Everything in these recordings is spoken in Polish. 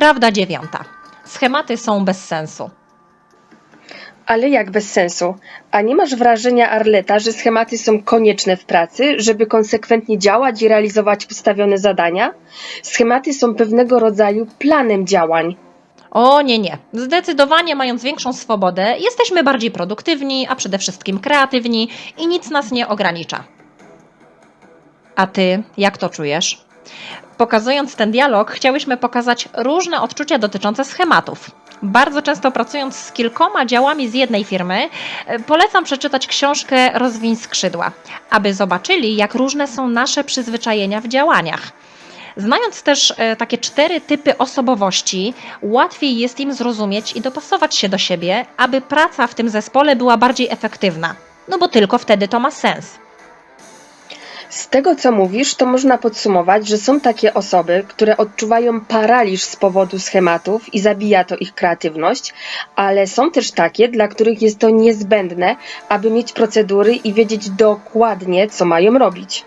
Prawda dziewiąta. Schematy są bez sensu. Ale jak bez sensu? A nie masz wrażenia, Arleta, że schematy są konieczne w pracy, żeby konsekwentnie działać i realizować postawione zadania? Schematy są pewnego rodzaju planem działań. O nie, nie. Zdecydowanie mając większą swobodę, jesteśmy bardziej produktywni, a przede wszystkim kreatywni i nic nas nie ogranicza. A ty, jak to czujesz? Pokazując ten dialog, chciałyśmy pokazać różne odczucia dotyczące schematów. Bardzo często pracując z kilkoma działami z jednej firmy, e, polecam przeczytać książkę Rozwiń skrzydła, aby zobaczyli, jak różne są nasze przyzwyczajenia w działaniach. Znając też e, takie cztery typy osobowości, łatwiej jest im zrozumieć i dopasować się do siebie, aby praca w tym zespole była bardziej efektywna. No bo tylko wtedy to ma sens. Z tego, co mówisz, to można podsumować, że są takie osoby, które odczuwają paraliż z powodu schematów i zabija to ich kreatywność, ale są też takie, dla których jest to niezbędne, aby mieć procedury i wiedzieć dokładnie, co mają robić.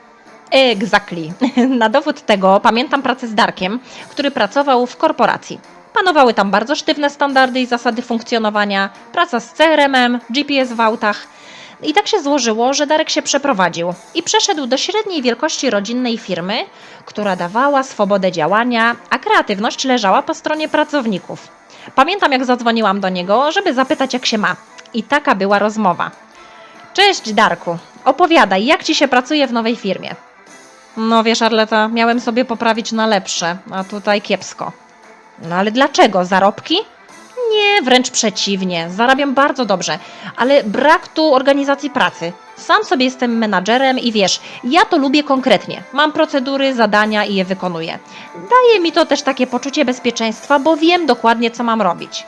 Exactly. Na dowód tego pamiętam pracę z Darkiem, który pracował w korporacji. Panowały tam bardzo sztywne standardy i zasady funkcjonowania, praca z CRM-em, GPS w autach. I tak się złożyło, że Darek się przeprowadził i przeszedł do średniej wielkości rodzinnej firmy, która dawała swobodę działania, a kreatywność leżała po stronie pracowników. Pamiętam, jak zadzwoniłam do niego, żeby zapytać, jak się ma. I taka była rozmowa. Cześć, Darku. Opowiadaj, jak ci się pracuje w nowej firmie? No wiesz, Arleta, miałem sobie poprawić na lepsze, a tutaj kiepsko. No ale dlaczego? Zarobki? Nie, wręcz przeciwnie. Zarabiam bardzo dobrze, ale brak tu organizacji pracy. Sam sobie jestem menadżerem i wiesz, ja to lubię konkretnie. Mam procedury, zadania i je wykonuję. Daje mi to też takie poczucie bezpieczeństwa, bo wiem dokładnie, co mam robić.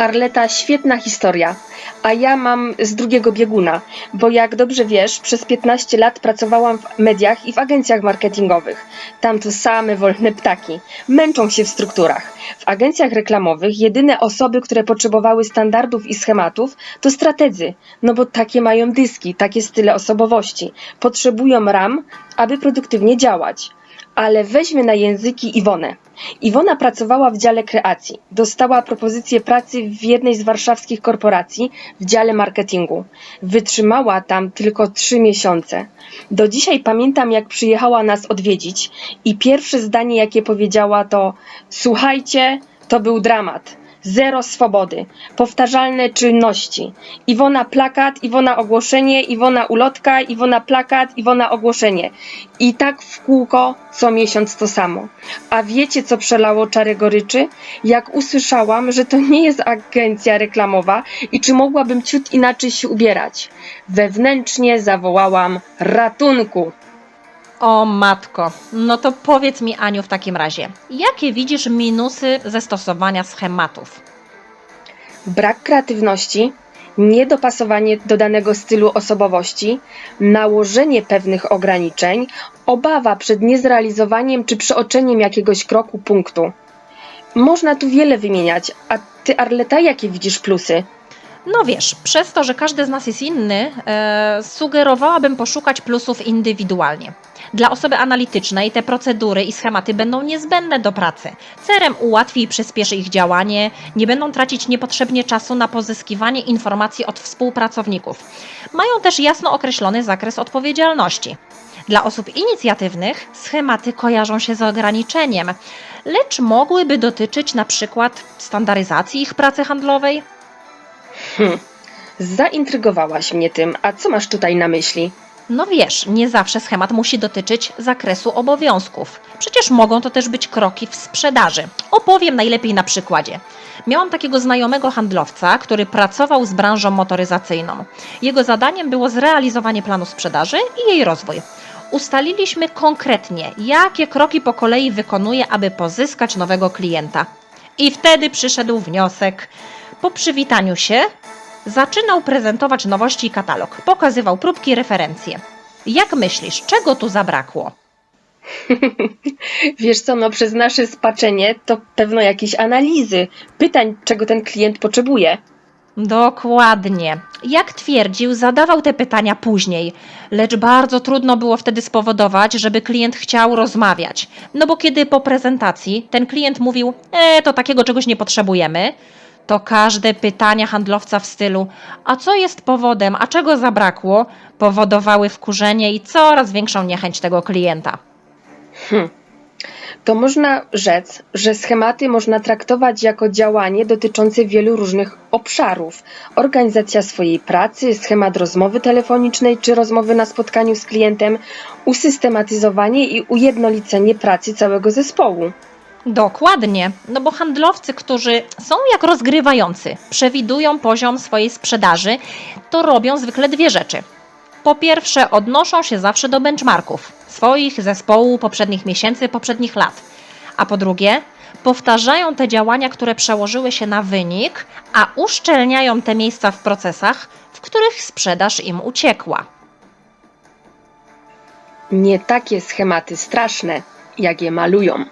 Arleta, świetna historia. A ja mam z drugiego bieguna, bo jak dobrze wiesz, przez 15 lat pracowałam w mediach i w agencjach marketingowych. Tam to same wolne ptaki. Męczą się w strukturach. W agencjach reklamowych jedyne osoby, które potrzebowały standardów i schematów, to strategzy, no bo takie mają dyski, takie style osobowości. Potrzebują ram, aby produktywnie działać. Ale weźmy na języki Iwonę. Iwona pracowała w dziale kreacji. Dostała propozycję pracy w jednej z warszawskich korporacji w dziale marketingu. Wytrzymała tam tylko trzy miesiące. Do dzisiaj pamiętam, jak przyjechała nas odwiedzić i pierwsze zdanie, jakie powiedziała, to: Słuchajcie, to był dramat. Zero swobody, powtarzalne czynności. Iwona plakat, Iwona ogłoszenie, Iwona ulotka, Iwona plakat, Iwona ogłoszenie. I tak w kółko co miesiąc to samo. A wiecie, co przelało czarę goryczy? Jak usłyszałam, że to nie jest agencja reklamowa i czy mogłabym ciut inaczej się ubierać. Wewnętrznie zawołałam ratunku. O matko, no to powiedz mi Aniu w takim razie, jakie widzisz minusy ze stosowania schematów? brak kreatywności, niedopasowanie do danego stylu osobowości, nałożenie pewnych ograniczeń, obawa przed niezrealizowaniem czy przeoczeniem jakiegoś kroku punktu. Można tu wiele wymieniać, a ty, Arleta, jakie widzisz plusy? No wiesz, przez to, że każdy z nas jest inny, e, sugerowałabym poszukać plusów indywidualnie. Dla osoby analitycznej te procedury i schematy będą niezbędne do pracy. CRM ułatwi i przyspieszy ich działanie, nie będą tracić niepotrzebnie czasu na pozyskiwanie informacji od współpracowników. Mają też jasno określony zakres odpowiedzialności. Dla osób inicjatywnych schematy kojarzą się z ograniczeniem, lecz mogłyby dotyczyć na przykład standaryzacji ich pracy handlowej, Hm, zaintrygowałaś mnie tym, a co masz tutaj na myśli? No wiesz, nie zawsze schemat musi dotyczyć zakresu obowiązków. Przecież mogą to też być kroki w sprzedaży. Opowiem najlepiej na przykładzie. Miałam takiego znajomego handlowca, który pracował z branżą motoryzacyjną. Jego zadaniem było zrealizowanie planu sprzedaży i jej rozwój. Ustaliliśmy konkretnie, jakie kroki po kolei wykonuje, aby pozyskać nowego klienta. I wtedy przyszedł wniosek. Po przywitaniu się zaczynał prezentować nowości i katalog, pokazywał próbki, referencje. Jak myślisz, czego tu zabrakło? Wiesz co, no przez nasze spaczenie to pewno jakieś analizy, pytań, czego ten klient potrzebuje. Dokładnie. Jak twierdził, zadawał te pytania później, lecz bardzo trudno było wtedy spowodować, żeby klient chciał rozmawiać. No bo kiedy po prezentacji ten klient mówił, e, to takiego czegoś nie potrzebujemy, to każde pytania handlowca w stylu, a co jest powodem, a czego zabrakło, powodowały wkurzenie i coraz większą niechęć tego klienta. To można rzec, że schematy można traktować jako działanie dotyczące wielu różnych obszarów. Organizacja swojej pracy, schemat rozmowy telefonicznej czy rozmowy na spotkaniu z klientem, usystematyzowanie i ujednolicenie pracy całego zespołu. Dokładnie, no bo handlowcy, którzy są jak rozgrywający, przewidują poziom swojej sprzedaży, to robią zwykle dwie rzeczy. Po pierwsze, odnoszą się zawsze do benchmarków swoich zespołu poprzednich miesięcy, poprzednich lat. A po drugie, powtarzają te działania, które przełożyły się na wynik, a uszczelniają te miejsca w procesach, w których sprzedaż im uciekła. Nie takie schematy straszne, jak je malują.